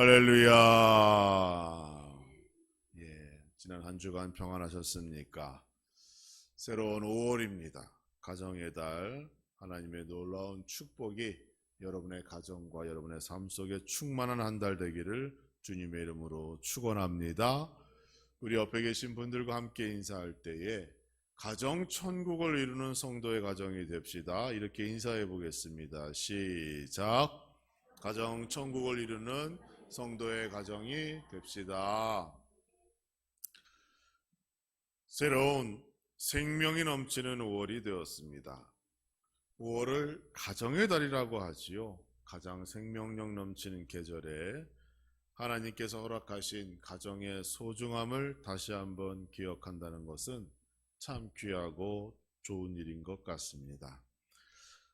할렐루야. 예, 지난 한 주간 평안하셨습니까? 새로운 5월입니다. 가정의 달, 하나님의 놀라운 축복이 여러분의 가정과 여러분의 삶 속에 충만한 한 달 되기를 주님의 이름으로 축원합니다. 우리 옆에 계신 분들과 함께 인사할 때에 가정 천국을 이루는 성도의 가정이 됩시다. 이렇게 인사해 보겠습니다. 시작. 가정 천국을 이루는 성도의 가정이 됩시다. 새로운 생명이 넘치는 5월이 되었습니다. 5월을 가정의 달이라고 하지요. 가장 생명력 넘치는 계절에 하나님께서 허락하신 가정의 소중함을 다시 한번 기억한다는 것은 참 귀하고 좋은 일인 것 같습니다.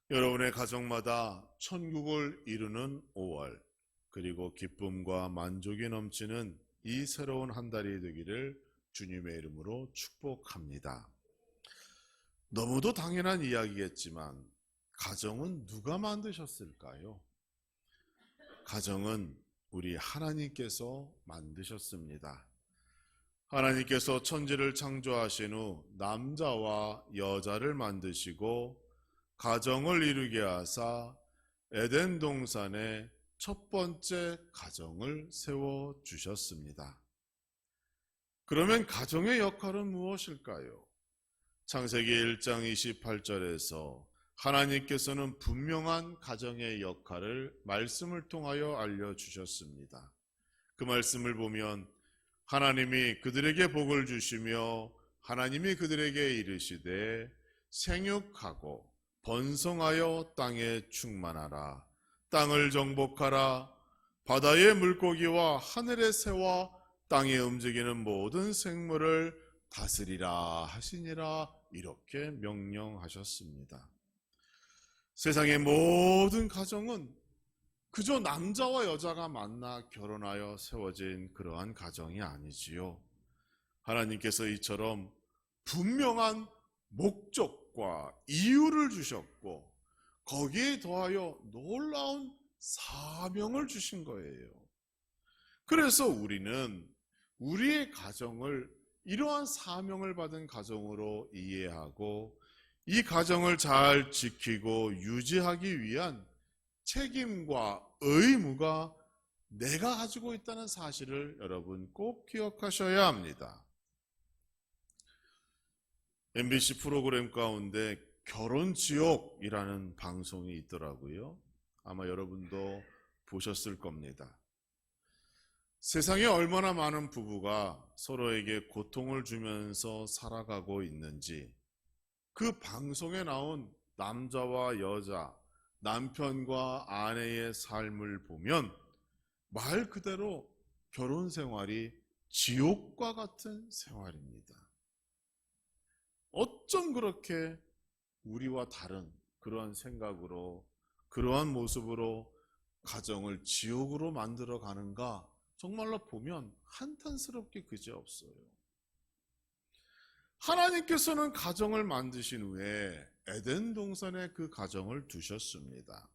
여러분의 가정마다 천국을 이루는 5월, 그리고 기쁨과 만족이 넘치는 이 새로운 한 달이 되기를 주님의 이름으로 축복합니다. 너무도 당연한 이야기겠지만, 가정은 누가 만드셨을까요? 가정은 우리 하나님께서 만드셨습니다. 하나님께서 천지를 창조하신 후 남자와 여자를 만드시고 가정을 이루게 하사 에덴 동산에 첫 번째 가정을 세워 주셨습니다. 그러면 가정의 역할은 무엇일까요? 창세기 1장 28절에서 하나님께서는 분명한 가정의 역할을 말씀을 통하여 알려주셨습니다. 그 말씀을 보면 하나님이 그들에게 복을 주시며 하나님이 그들에게 이르시되 생육하고 번성하여 땅에 충만하라. 땅을 정복하라. 바다의 물고기와 하늘의 새와 땅에 움직이는 모든 생물을 다스리라 하시니라 이렇게 명령하셨습니다. 세상의 모든 가정은 그저 남자와 여자가 만나 결혼하여 세워진 그러한 가정이 아니지요. 하나님께서 이처럼 분명한 목적과 이유를 주셨고 거기에 더하여 놀라운 사명을 주신 거예요. 그래서 우리는 우리의 가정을 이러한 사명을 받은 가정으로 이해하고 이 가정을 잘 지키고 유지하기 위한 책임과 의무가 내가 가지고 있다는 사실을 여러분 꼭 기억하셔야 합니다. MBC 프로그램 가운데 결혼 지옥이라는 방송이 있더라고요. 아마 여러분도 보셨을 겁니다. 세상에 얼마나 많은 부부가 서로에게 고통을 주면서 살아가고 있는지 그 방송에 나온 남자와 여자, 남편과 아내의 삶을 보면 말 그대로 결혼 생활이 지옥과 같은 생활입니다. 어쩜 그렇게 우리와 다른 그러한 생각으로 그러한 모습으로 가정을 지옥으로 만들어 가는가 정말로 보면 한탄스럽게 그지없어요. 하나님께서는 가정을 만드신 후에 에덴 동산에 그 가정을 두셨습니다.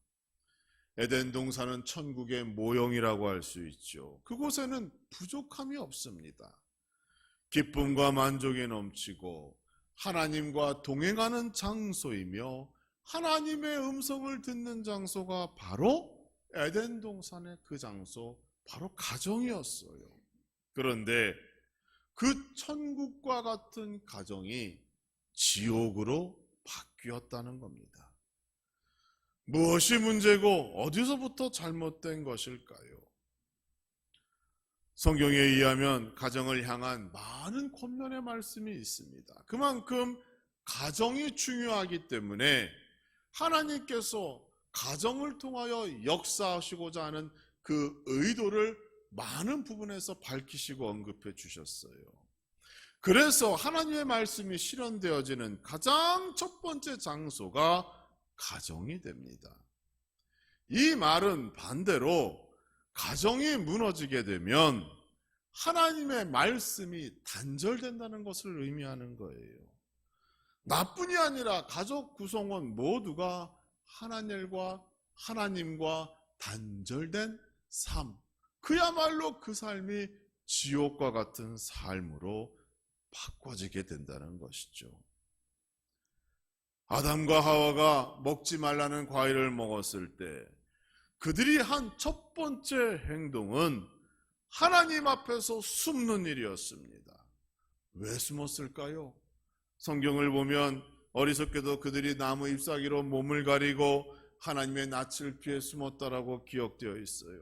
에덴 동산은 천국의 모형이라고 할 수 있죠. 그곳에는 부족함이 없습니다. 기쁨과 만족이 넘치고 하나님과 동행하는 장소이며 하나님의 음성을 듣는 장소가 바로 에덴 동산의 그 장소, 바로 가정이었어요. 그런데 그 천국과 같은 가정이 지옥으로 바뀌었다는 겁니다. 무엇이 문제고 어디서부터 잘못된 것일까요? 성경에 의하면 가정을 향한 많은 권면의 말씀이 있습니다. 그만큼 가정이 중요하기 때문에 하나님께서 가정을 통하여 역사하시고자 하는 그 의도를 많은 부분에서 밝히시고 언급해 주셨어요. 그래서 하나님의 말씀이 실현되어지는 가장 첫 번째 장소가 가정이 됩니다. 이 말은 반대로 가정이 무너지게 되면 하나님의 말씀이 단절된다는 것을 의미하는 거예요. 나뿐이 아니라 가족 구성원 모두가 하나님과 하나님과 단절된 삶, 그야말로 그 삶이 지옥과 같은 삶으로 바꿔지게 된다는 것이죠. 아담과 하와가 먹지 말라는 과일을 먹었을 때 그들이 한 첫 번째 행동은 하나님 앞에서 숨는 일이었습니다. 왜 숨었을까요? 성경을 보면 어리석게도 그들이 나무 잎사귀로 몸을 가리고 하나님의 낯을 피해 숨었다라고 기억되어 있어요.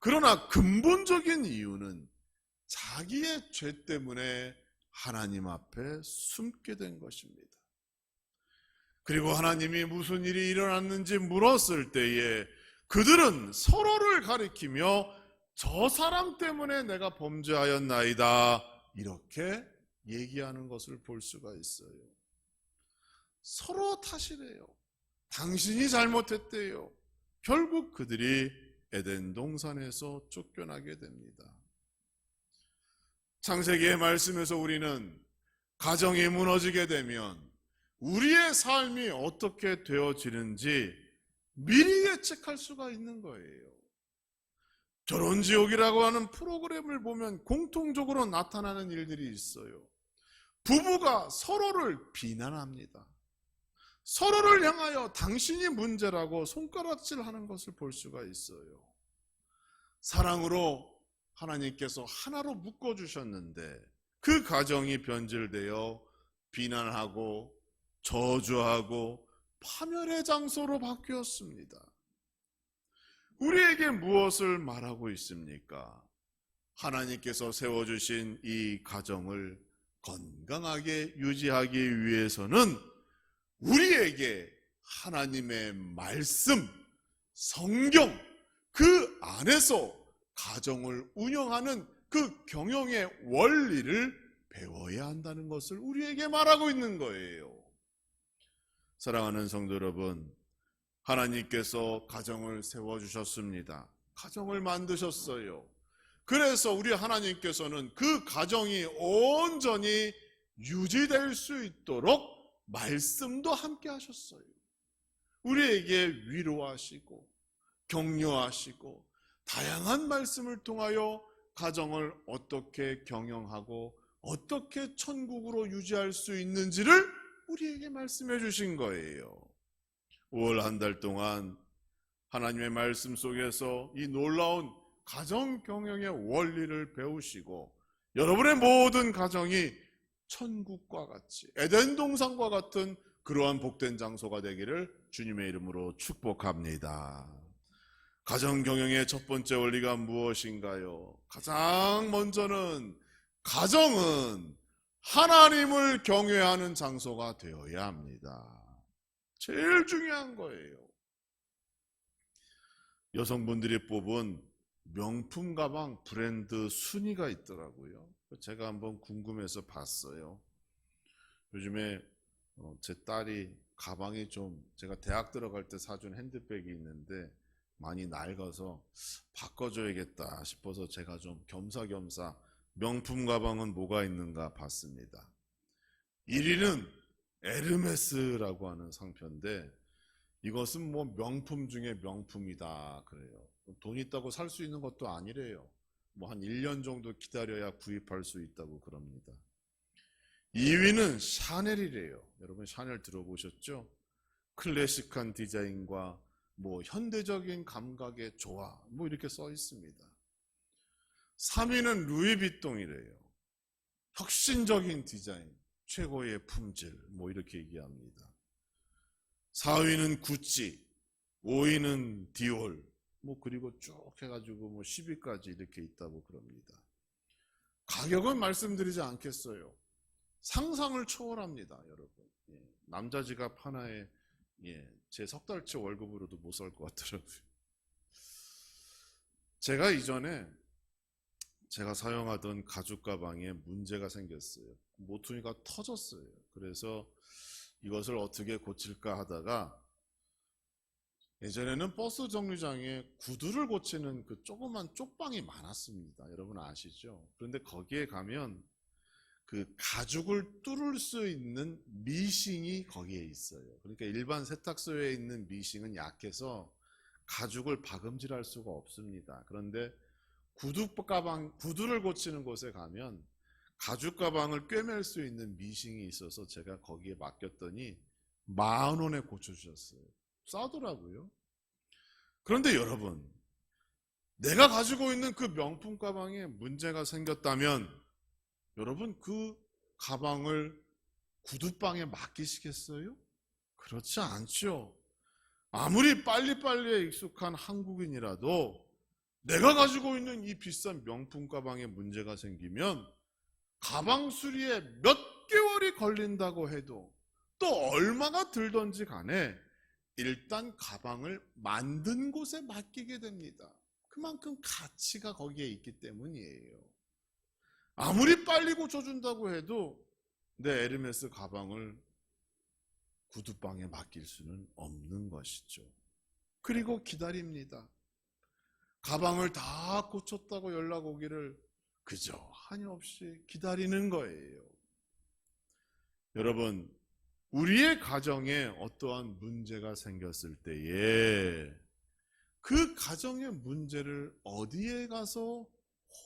그러나 근본적인 이유는 자기의 죄 때문에 하나님 앞에 숨게 된 것입니다. 그리고 하나님이 무슨 일이 일어났는지 물었을 때에 그들은 서로를 가리키며 저 사람 때문에 내가 범죄하였나이다. 이렇게 얘기하는 것을 볼 수가 있어요. 서로 탓이래요. 당신이 잘못했대요. 결국 그들이 에덴 동산에서 쫓겨나게 됩니다. 창세기의 말씀에서 우리는 가정이 무너지게 되면 우리의 삶이 어떻게 되어지는지 미리 예측할 수가 있는 거예요. 결혼지옥이라고 하는 프로그램을 보면 공통적으로 나타나는 일들이 있어요. 부부가 서로를 비난합니다. 서로를 향하여 당신이 문제라고 손가락질 하는 것을 볼 수가 있어요. 사랑으로 하나님께서 하나로 묶어주셨는데 그 가정이 변질되어 비난하고 저주하고 파멸의 장소로 바뀌었습니다. 우리에게 무엇을 말하고 있습니까? 하나님께서 세워주신 이 가정을 건강하게 유지하기 위해서는 우리에게 하나님의 말씀, 성경, 그 안에서 가정을 운영하는 그 경영의 원리를 배워야 한다는 것을 우리에게 말하고 있는 거예요. 사랑하는 성도 여러분, 하나님께서 가정을 세워주셨습니다. 가정을 만드셨어요. 그래서 우리 하나님께서는 그 가정이 온전히 유지될 수 있도록 말씀도 함께 하셨어요. 우리에게 위로하시고 격려하시고 다양한 말씀을 통하여 가정을 어떻게 경영하고 어떻게 천국으로 유지할 수 있는지를 우리에게 말씀해 주신 거예요. 5월 한 달 동안 하나님의 말씀 속에서 이 놀라운 가정 경영의 원리를 배우시고 여러분의 모든 가정이 천국과 같이 에덴 동산과 같은 그러한 복된 장소가 되기를 주님의 이름으로 축복합니다. 가정 경영의 첫 번째 원리가 무엇인가요? 가장 먼저는 가정은 하나님을 경외하는 장소가 되어야 합니다. 제일 중요한 거예요. 여성분들이 뽑은 명품 가방 브랜드 순위가 있더라고요. 제가 한번 궁금해서 봤어요. 요즘에 어, 제 딸이 가방이 좀 제가 대학 들어갈 때 사준 핸드백이 있는데 많이 낡아서 바꿔줘야겠다 싶어서 제가 좀 겸사겸사 명품 가방은 뭐가 있는가 봤습니다. 1위는 에르메스라고 하는 상표인데 이것은 뭐 명품 중에 명품이다 그래요. 돈 있다고 살 수 있는 것도 아니래요. 뭐 한 1년 정도 기다려야 구입할 수 있다고 그럽니다. 2위는 샤넬이래요. 여러분 샤넬 들어보셨죠? 클래식한 디자인과 뭐 현대적인 감각의 조화 뭐 이렇게 써 있습니다. 3위는 루이비통이래요. 혁신적인 디자인, 최고의 품질 뭐 이렇게 얘기합니다. 4위는 구찌, 5위는 디올, 뭐 그리고 쭉 해가지고 뭐 10위까지 이렇게 있다고 그럽니다. 가격은 말씀드리지 않겠어요. 상상을 초월합니다, 여러분. 예, 남자 지갑 하나에 예, 제 석 달치 월급으로도 못 살 것 같더라고요. 제가 이전에 제가 사용하던 가죽 가방에 문제가 생겼어요. 모퉁이가 터졌어요. 그래서 이것을 어떻게 고칠까 하다가 예전에는 버스 정류장에 구두를 고치는 그 조그만 쪽방이 많았습니다. 여러분 아시죠? 그런데 거기에 가면 그 가죽을 뚫을 수 있는 미싱이 거기에 있어요. 그러니까 일반 세탁소에 있는 미싱은 약해서 가죽을 박음질할 수가 없습니다. 그런데 구두 가방, 구두를 고치는 곳에 가면 가죽 가방을 꿰맬 수 있는 미싱이 있어서 제가 거기에 맡겼더니 만 원에 고쳐주셨어요. 싸더라고요. 그런데 여러분, 내가 가지고 있는 그 명품 가방에 문제가 생겼다면 여러분 그 가방을 구두방에 맡기시겠어요? 그렇지 않죠. 아무리 빨리빨리에 익숙한 한국인이라도 내가 가지고 있는 이 비싼 명품 가방에 문제가 생기면 가방 수리에 몇 개월이 걸린다고 해도 또 얼마가 들던지 간에 일단 가방을 만든 곳에 맡기게 됩니다. 그만큼 가치가 거기에 있기 때문이에요. 아무리 빨리 고쳐준다고 해도 내 에르메스 가방을 구두방에 맡길 수는 없는 것이죠. 그리고 기다립니다. 가방을 다 고쳤다고 연락 오기를 그저 한없이 기다리는 거예요. 여러분, 우리의 가정에 어떠한 문제가 생겼을 때에 그 가정의 문제를 어디에 가서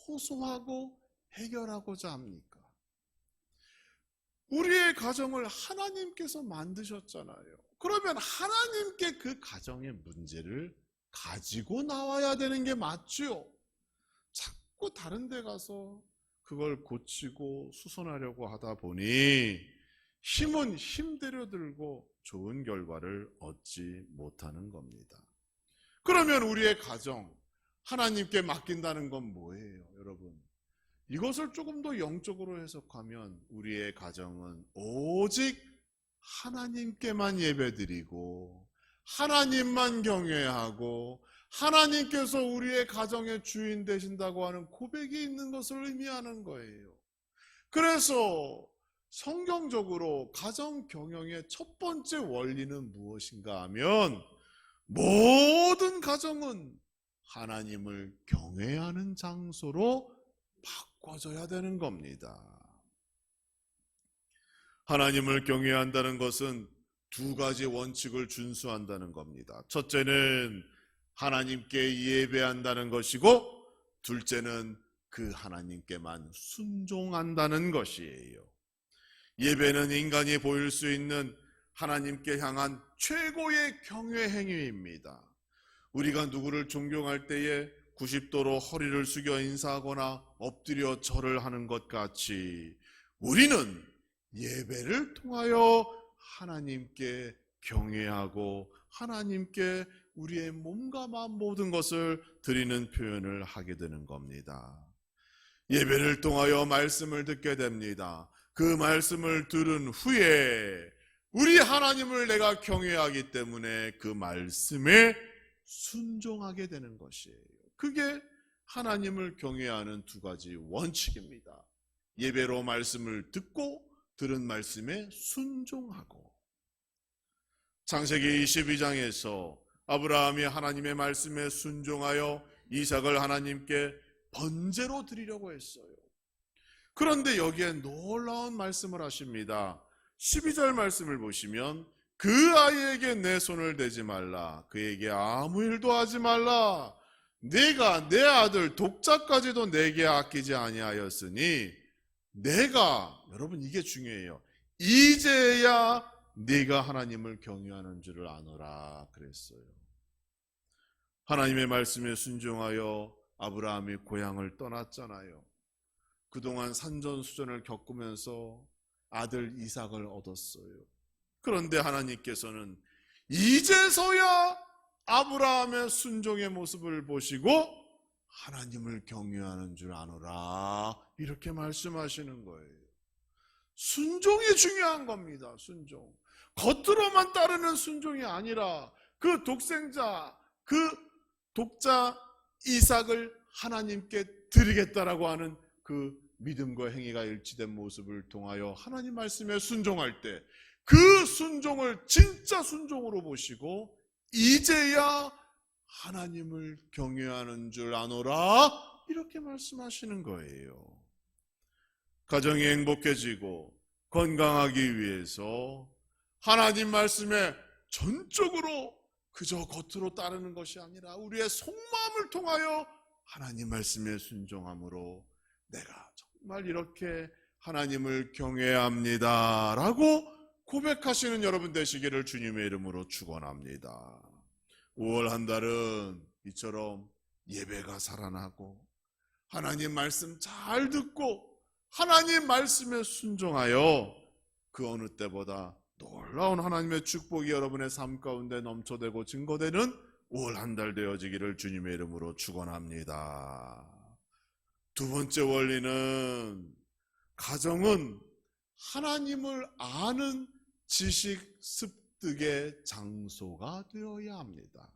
호소하고 해결하고자 합니까? 우리의 가정을 하나님께서 만드셨잖아요. 그러면 하나님께 그 가정의 문제를 가지고 나와야 되는 게 맞죠. 자꾸 다른 데 가서 그걸 고치고 수선하려고 하다 보니 힘은 힘대로 들고 좋은 결과를 얻지 못하는 겁니다. 그러면 우리의 가정, 하나님께 맡긴다는 건 뭐예요, 여러분? 이것을 조금 더 영적으로 해석하면 우리의 가정은 오직 하나님께만 예배드리고 하나님만 경외하고 하나님께서 우리의 가정의 주인 되신다고 하는 고백이 있는 것을 의미하는 거예요. 그래서 성경적으로 가정 경영의 첫 번째 원리는 무엇인가 하면 모든 가정은 하나님을 경외하는 장소로 바꿔져야 되는 겁니다. 하나님을 경외한다는 것은 두 가지 원칙을 준수한다는 겁니다. 첫째는 하나님께 예배한다는 것이고, 둘째는 그 하나님께만 순종한다는 것이에요. 예배는 인간이 보일 수 있는 하나님께 향한 최고의 경외 행위입니다. 우리가 누구를 존경할 때에 90도로 허리를 숙여 인사하거나 엎드려 절을 하는 것 같이 우리는 예배를 통하여 하나님께 경외하고 하나님께 우리의 몸과 마음 모든 것을 드리는 표현을 하게 되는 겁니다. 예배를 통하여 말씀을 듣게 됩니다. 그 말씀을 들은 후에 우리 하나님을 내가 경외하기 때문에 그 말씀에 순종하게 되는 것이에요. 그게 하나님을 경외하는 두 가지 원칙입니다. 예배로 말씀을 듣고 들은 말씀에 순종하고 창세기 22장에서 아브라함이 하나님의 말씀에 순종하여 이삭을 하나님께 번제로 드리려고 했어요. 그런데 여기에 놀라운 말씀을 하십니다. 12절 말씀을 보시면 그 아이에게 내 손을 대지 말라. 그에게 아무 일도 하지 말라. 내가 내 아들 독자까지도 내게 아끼지 아니하였으니 내가 여러분 이게 중요해요. 이제야 네가 하나님을 경외하는 줄을 아노라 그랬어요. 하나님의 말씀에 순종하여 아브라함이 고향을 떠났잖아요. 그동안 산전수전을 겪으면서 아들 이삭을 얻었어요. 그런데 하나님께서는 이제서야 아브라함의 순종의 모습을 보시고 하나님을 경외하는 줄 아노라 이렇게 말씀하시는 거예요. 순종이 중요한 겁니다. 순종. 겉으로만 따르는 순종이 아니라 그 독생자, 그 독자 이삭을 하나님께 드리겠다라고 하는 그 믿음과 행위가 일치된 모습을 통하여 하나님 말씀에 순종할 때 그 순종을 진짜 순종으로 보시고 이제야 하나님을 경외하는 줄 아노라 이렇게 말씀하시는 거예요. 가정이 행복해지고 건강하기 위해서 하나님 말씀에 전적으로 그저 겉으로 따르는 것이 아니라 우리의 속마음을 통하여 하나님 말씀에 순종함으로 내가 정말 이렇게 하나님을 경외해야 합니다. 라고 고백하시는 여러분 되시기를 주님의 이름으로 축원합니다. 5월 한 달은 이처럼 예배가 살아나고 하나님 말씀 잘 듣고 하나님 말씀에 순종하여 그 어느 때보다 놀라운 하나님의 축복이 여러분의 삶 가운데 넘쳐되고 증거되는 5월 한 달 되어지기를 주님의 이름으로 축원합니다. 두 번째 원리는 가정은 하나님을 아는 지식 습득의 장소가 되어야 합니다.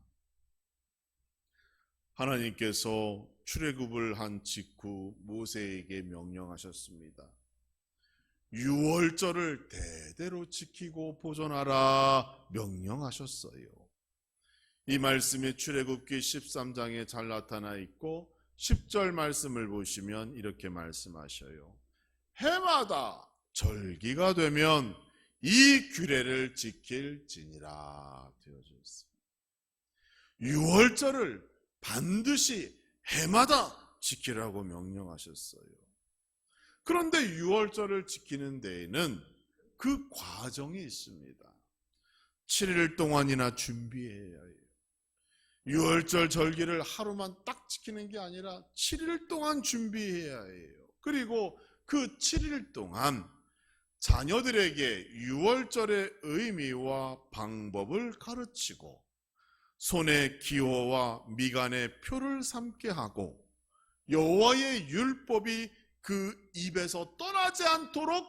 하나님께서 출애굽을 한 직후 모세에게 명령하셨습니다. 유월절을 대대로 지키고 보존하라 명령하셨어요. 이 말씀이 출애굽기 13장에 잘 나타나 있고 10절 말씀을 보시면 이렇게 말씀하셔요. 해마다 절기가 되면 이 규례를 지킬지니라 되어져 있습니다. 유월절을 반드시 해마다 지키라고 명령하셨어요. 그런데 유월절을 지키는 데에는 그 과정이 있습니다. 7일 동안이나 준비해야 해요. 유월절 절기를 하루만 딱 지키는 게 아니라 7일 동안 준비해야 해요. 그리고 그 7일 동안 자녀들에게 유월절의 의미와 방법을 가르치고 손에 기호와 미간에 표를 삼게 하고 여호와의 율법이 그 입에서 떠나지 않도록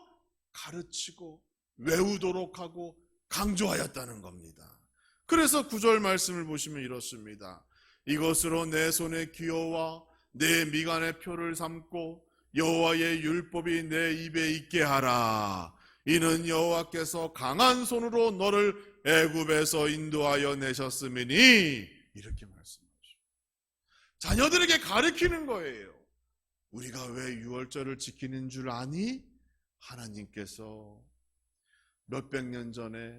가르치고 외우도록 하고 강조하였다는 겁니다. 그래서 구절 말씀을 보시면 이렇습니다. 이것으로 내 손에 기호와 내 미간에 표를 삼고 여호와의 율법이 내 입에 있게 하라. 이는 여호와께서 강한 손으로 너를 애굽에서 인도하여 내셨음이니 이렇게 말씀하시죠. 자녀들에게 가르치는 거예요. 우리가 왜 유월절을 지키는 줄 아니? 하나님께서 몇백 년 전에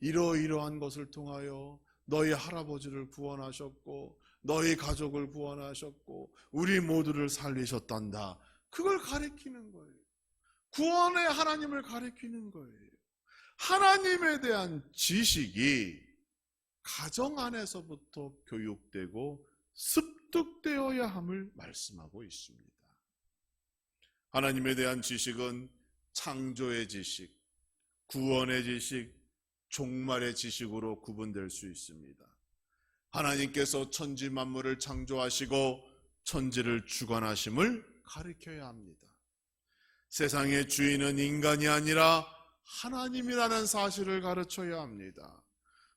이러이러한 것을 통하여 너희 할아버지를 구원하셨고 너희 가족을 구원하셨고 우리 모두를 살리셨단다. 그걸 가리키는 거예요. 구원의 하나님을 가리키는 거예요. 하나님에 대한 지식이 가정 안에서부터 교육되고 습득되어야 함을 말씀하고 있습니다. 하나님에 대한 지식은 창조의 지식, 구원의 지식, 종말의 지식으로 구분될 수 있습니다. 하나님께서 천지 만물을 창조하시고 천지를 주관하심을 가리켜야 합니다. 세상의 주인은 인간이 아니라 하나님이라는 사실을 가르쳐야 합니다.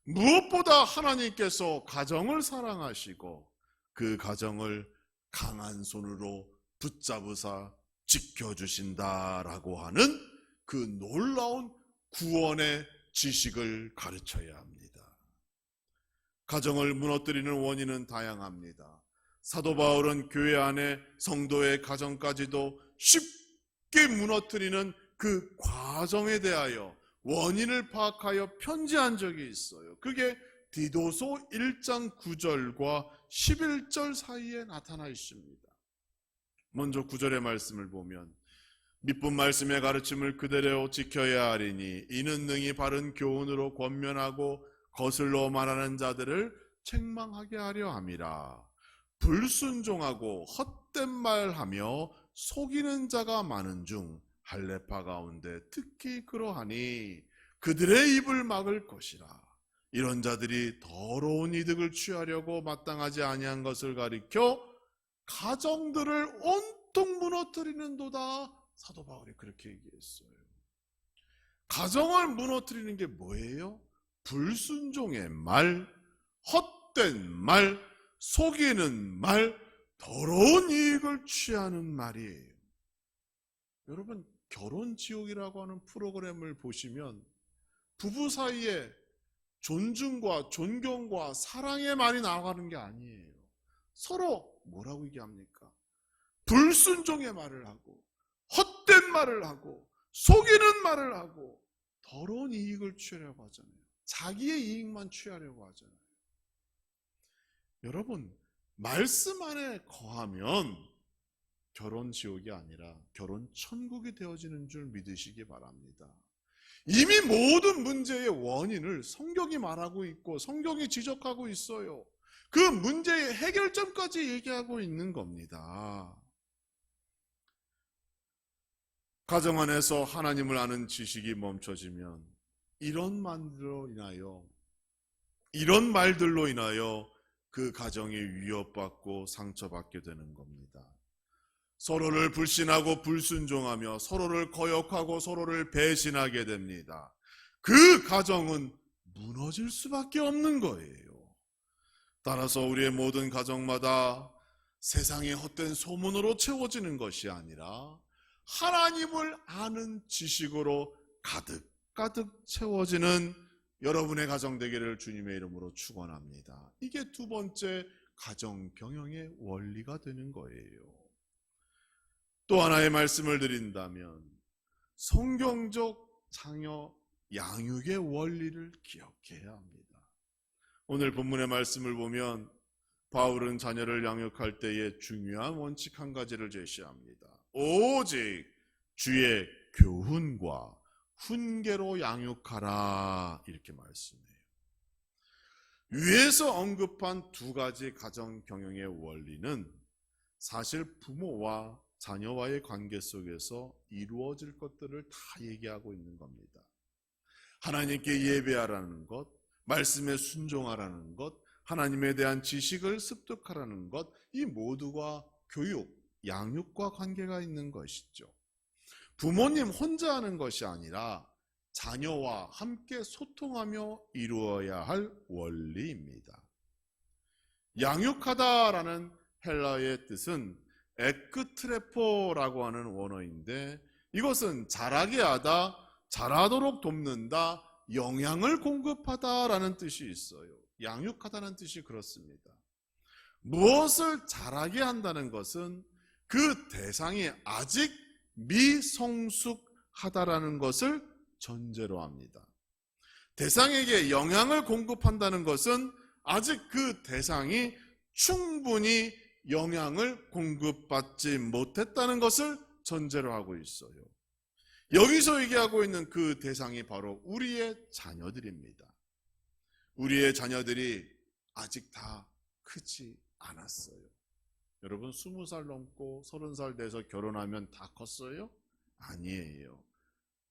무엇보다 하나님께서 가정을 사랑하시고 그 가정을 강한 손으로 붙잡으사 지켜주신다라고 하는 그 놀라운 구원의 지식을 가르쳐야 합니다. 가정을 무너뜨리는 원인은 다양합니다. 사도 바울은 교회 안에 성도의 가정까지도 쉽게 무너뜨리는 그 과정에 대하여 원인을 파악하여 편지한 적이 있어요. 그게 디도서 1장 9절과 11절 사이에 나타나 있습니다. 먼저 9절의 말씀을 보면 미쁜 말씀의 가르침을 그대로 지켜야 하리니 이는 능히 바른 교훈으로 권면하고 거슬러 말하는 자들을 책망하게 하려 함이라. 불순종하고 헛된 말하며 속이는 자가 많은 중 할례파 가운데 특히 그러하니 그들의 입을 막을 것이라. 이런 자들이 더러운 이득을 취하려고 마땅하지 아니한 것을 가리켜 가정들을 온통 무너뜨리는도다. 사도 바울이 그렇게 얘기했어요. 가정을 무너뜨리는 게 뭐예요? 불순종의 말, 헛된 말, 속이는 말, 더러운 이익을 취하는 말이에요. 여러분, 결혼 지옥이라고 하는 프로그램을 보시면 부부 사이에 존중과 존경과 사랑에 많이 나아가는 게 아니에요. 서로 뭐라고 얘기합니까? 불순종의 말을 하고 헛된 말을 하고 속이는 말을 하고 더러운 이익을 취하려고 하잖아요. 자기의 이익만 취하려고 하잖아요. 여러분, 말씀 안에 거하면 결혼 지옥이 아니라 결혼 천국이 되어지는 줄 믿으시기 바랍니다. 이미 모든 문제의 원인을 성경이 말하고 있고 성경이 지적하고 있어요. 그 문제의 해결점까지 얘기하고 있는 겁니다. 가정 안에서 하나님을 아는 지식이 멈춰지면 이런 말들로 인하여 이런 말들로 인하여 그 가정이 위협받고 상처받게 되는 겁니다. 서로를 불신하고 불순종하며 서로를 거역하고 서로를 배신하게 됩니다. 그 가정은 무너질 수밖에 없는 거예요. 따라서 우리의 모든 가정마다 세상의 헛된 소문으로 채워지는 것이 아니라 하나님을 아는 지식으로 가득 가득 채워지는 여러분의 가정 되기를 주님의 이름으로 축원합니다. 이게 두 번째 가정 경영의 원리가 되는 거예요. 또 하나의 말씀을 드린다면 성경적 자녀 양육의 원리를 기억해야 합니다. 오늘 본문의 말씀을 보면 바울은 자녀를 양육할 때에 중요한 원칙 한 가지를 제시합니다. 오직 주의 교훈과 훈계로 양육하라 이렇게 말씀해요. 위에서 언급한 두 가지 가정 경영의 원리는 사실 부모와 자녀와의 관계 속에서 이루어질 것들을 다 얘기하고 있는 겁니다. 하나님께 예배하라는 것, 말씀에 순종하라는 것, 하나님에 대한 지식을 습득하라는 것, 이 모두가 교육, 양육과 관계가 있는 것이죠. 부모님 혼자 하는 것이 아니라 자녀와 함께 소통하며 이루어야 할 원리입니다. 양육하다라는 헬라의 뜻은 에크트레포라고 하는 원어인데 이것은 자라게 하다, 자라도록 돕는다, 영향을 공급하다라는 뜻이 있어요. 양육하다는 뜻이 그렇습니다. 무엇을 자라게 한다는 것은 그 대상이 아직 미성숙하다라는 것을 전제로 합니다. 대상에게 영향을 공급한다는 것은 아직 그 대상이 충분히 영향을 공급받지 못했다는 것을 전제로 하고 있어요. 여기서 얘기하고 있는 그 대상이 바로 우리의 자녀들입니다. 우리의 자녀들이 아직 다 크지 않았어요. 여러분, 스무 살 넘고 서른 살 돼서 결혼하면 다 컸어요? 아니에요.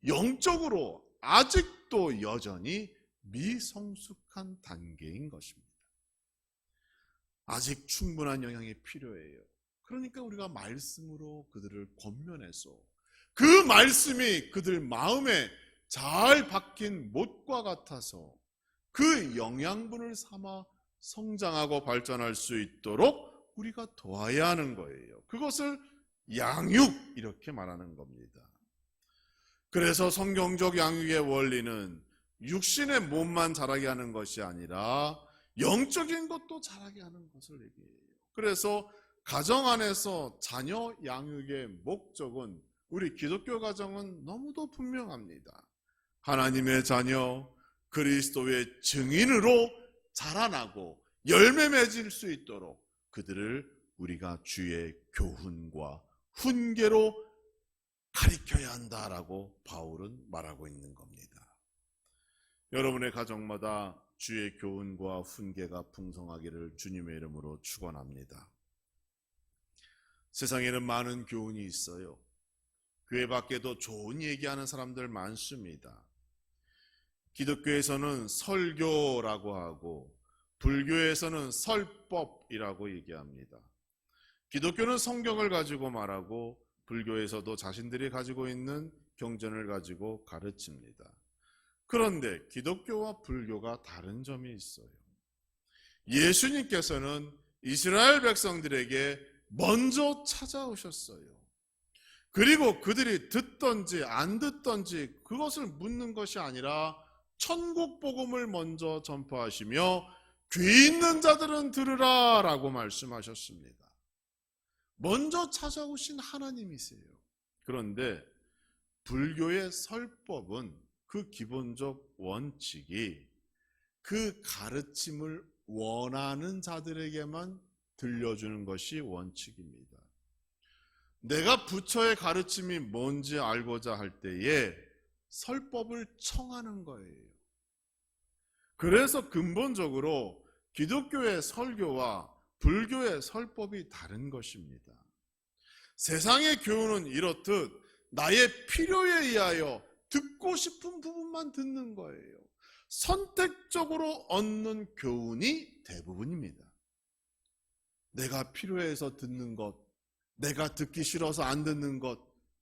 영적으로 아직도 여전히 미성숙한 단계인 것입니다. 아직 충분한 영향이 필요해요. 그러니까 우리가 말씀으로 그들을 권면해서 그 말씀이 그들 마음에 잘 박힌 못과 같아서 그 영양분을 삼아 성장하고 발전할 수 있도록 우리가 도와야 하는 거예요. 그것을 양육 이렇게 말하는 겁니다. 그래서 성경적 양육의 원리는 육신의 몸만 자라게 하는 것이 아니라 영적인 것도 자라게 하는 것을 얘기해요. 그래서 가정 안에서 자녀 양육의 목적은 우리 기독교 가정은 너무도 분명합니다. 하나님의 자녀, 그리스도의 증인으로 자라나고 열매 맺을 수 있도록 그들을 우리가 주의 교훈과 훈계로 가리켜야 한다라고 바울은 말하고 있는 겁니다. 여러분의 가정마다 주의 교훈과 훈계가 풍성하기를 주님의 이름으로 축원합니다. 세상에는 많은 교훈이 있어요. 교회 밖에도 좋은 얘기하는 사람들 많습니다. 기독교에서는 설교라고 하고 불교에서는 설법이라고 얘기합니다. 기독교는 성경을 가지고 말하고 불교에서도 자신들이 가지고 있는 경전을 가지고 가르칩니다. 그런데 기독교와 불교가 다른 점이 있어요. 예수님께서는 이스라엘 백성들에게 먼저 찾아오셨어요. 그리고 그들이 듣던지 안 듣던지 그것을 묻는 것이 아니라 천국 복음을 먼저 전파하시며 귀 있는 자들은 들으라 라고 말씀하셨습니다. 먼저 찾아오신 하나님이세요. 그런데 불교의 설법은 그 기본적 원칙이 그 가르침을 원하는 자들에게만 들려주는 것이 원칙입니다. 내가 부처의 가르침이 뭔지 알고자 할 때에 설법을 청하는 거예요. 그래서 근본적으로 기독교의 설교와 불교의 설법이 다른 것입니다. 세상의 교훈은 이렇듯 나의 필요에 의하여 듣고 싶은 부분만 듣는 거예요. 선택적으로 얻는 교훈이 대부분입니다. 내가 필요해서 듣는 것, 내가 듣기 싫어서 안 듣는 것,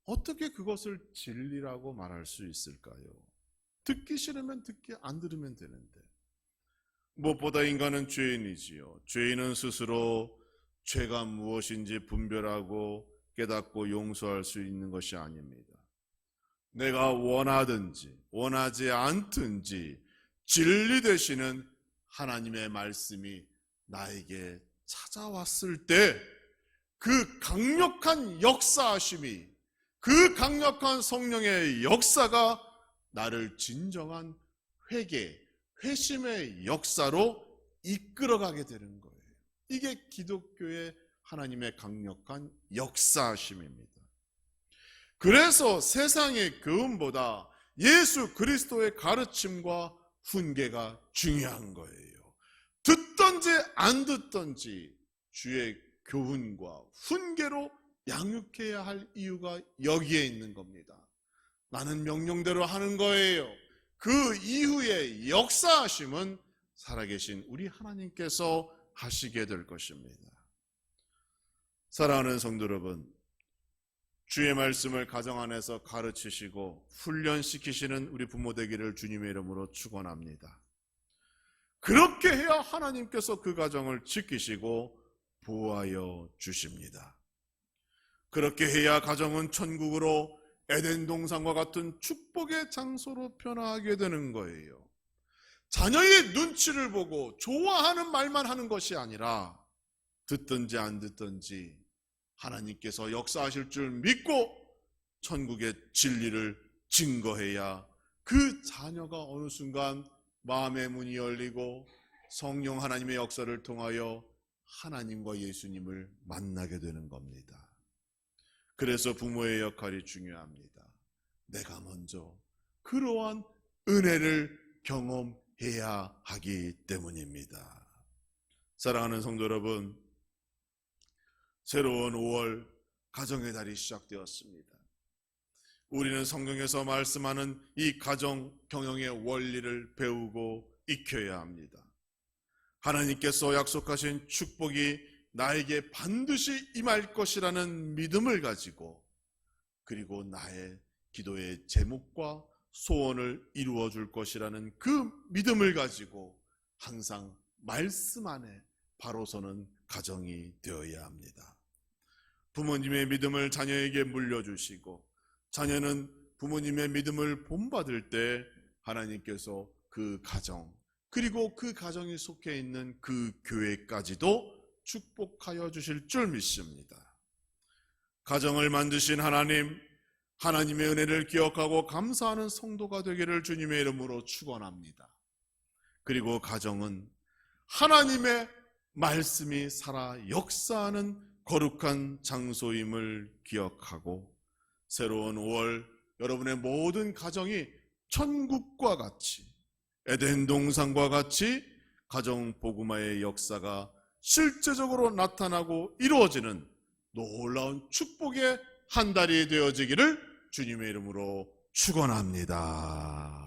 어떻게 그것을 진리라고 말할 수 있을까요? 듣기 싫으면 듣기 안 들으면 되는데. 무엇보다 인간은 죄인이지요. 죄인은 스스로 죄가 무엇인지 분별하고 깨닫고 용서할 수 있는 것이 아닙니다. 내가 원하든지 원하지 않든지 진리 되시는 하나님의 말씀이 나에게 찾아왔을 때 그 강력한 역사하심이 그 강력한 성령의 역사가 나를 진정한 회개, 회심의 역사로 이끌어가게 되는 거예요. 이게 기독교의 하나님의 강력한 역사하심입니다. 그래서 세상의 교훈보다 예수 그리스도의 가르침과 훈계가 중요한 거예요. 듣던지 안 듣던지 주의 교훈과 훈계로 양육해야 할 이유가 여기에 있는 겁니다. 나는 명령대로 하는 거예요. 그 이후의 역사하심은 살아계신 우리 하나님께서 하시게 될 것입니다. 사랑하는 성도 여러분, 주의 말씀을 가정 안에서 가르치시고 훈련시키시는 우리 부모 되기를 주님의 이름으로 축원합니다. 그렇게 해야 하나님께서 그 가정을 지키시고 보호하여 주십니다. 그렇게 해야 가정은 천국으로 에덴 동산과 같은 축복의 장소로 변화하게 되는 거예요. 자녀의 눈치를 보고 좋아하는 말만 하는 것이 아니라 듣든지 안 듣든지 하나님께서 역사하실 줄 믿고 천국의 진리를 증거해야 그 자녀가 어느 순간 마음의 문이 열리고 성령 하나님의 역사를 통하여 하나님과 예수님을 만나게 되는 겁니다. 그래서 부모의 역할이 중요합니다. 내가 먼저 그러한 은혜를 경험해야 하기 때문입니다. 사랑하는 성도 여러분, 새로운 5월 가정의 달이 시작되었습니다. 우리는 성경에서 말씀하는 이 가정 경영의 원리를 배우고 익혀야 합니다. 하나님께서 약속하신 축복이 나에게 반드시 임할 것이라는 믿음을 가지고 그리고 나의 기도의 제목과 소원을 이루어 줄 것이라는 그 믿음을 가지고 항상 말씀 안에 바로 서는 가정이 되어야 합니다. 부모님의 믿음을 자녀에게 물려주시고 자녀는 부모님의 믿음을 본받을 때 하나님께서 그 가정 그리고 그 가정이 속해 있는 그 교회까지도 축복하여 주실 줄 믿습니다. 가정을 만드신 하나님, 하나님의 은혜를 기억하고 감사하는 성도가 되기를 주님의 이름으로 축원합니다. 그리고 가정은 하나님의 말씀이 살아 역사하는 거룩한 장소임을 기억하고 새로운 5월 여러분의 모든 가정이 천국과 같이 에덴 동산과 같이 가정 복음화의 역사가 실제적으로 나타나고 이루어지는 놀라운 축복의 한 달이 되어지기를 주님의 이름으로 축원합니다.